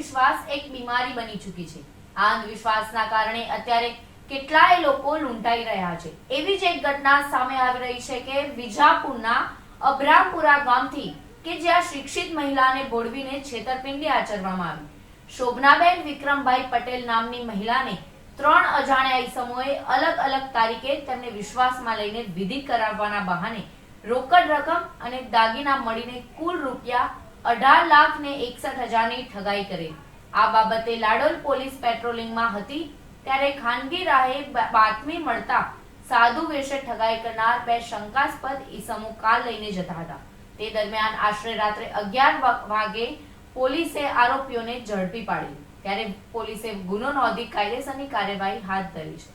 અંધવિશ્વાસ એક બીમારી બની ચૂકી છે. આ અંધવિશ્વાસના કારણે અત્યારે કેટલાય લોકો લૂંટાઈ રહ્યા છે. એવી જ એક ઘટના સામે આવી રહી છે કે વિજાપુરના અબ્રામપુરા ગામથી કે જ્યાં શિક્ષિત મહિલાને બોળવીને છેતરપિંડી આચરવામાં આવી. શોભનાબેન વિક્રમભાઈ પટેલ નામની મહિલાને ત્રણ અજાણ્યા ઈસમોએ અલગ અલગ તારીખે તેમને વિશ્વાસમાં લઈને વિધિ કરાવવાના બહાને રોકડ રકમ અને દાગીના મળીને કુલ રૂપિયા અઢાર લાખ ને એકસઠ હજારની ઠગાઈ કરી. આ બાબતે લાડોલ પોલીસ પેટ્રોલિંગમાં હતી, ત્યારે ખાનગી રાહે બાતમી મળતા સાધુ વેશે ઠગાઈ કરનાર બે શંકાસ્પદ ઈસમો કાર લઈને જતા હતા. તે દરમિયાન આશરે રાત્રે અગિયાર વાગે પોલીસે આરોપીઓને ઝડપી પાડી. ત્યારે પોલીસે ગુનો નોંધી કાયદેસરની કાર્યવાહી હાથ ધરી છે.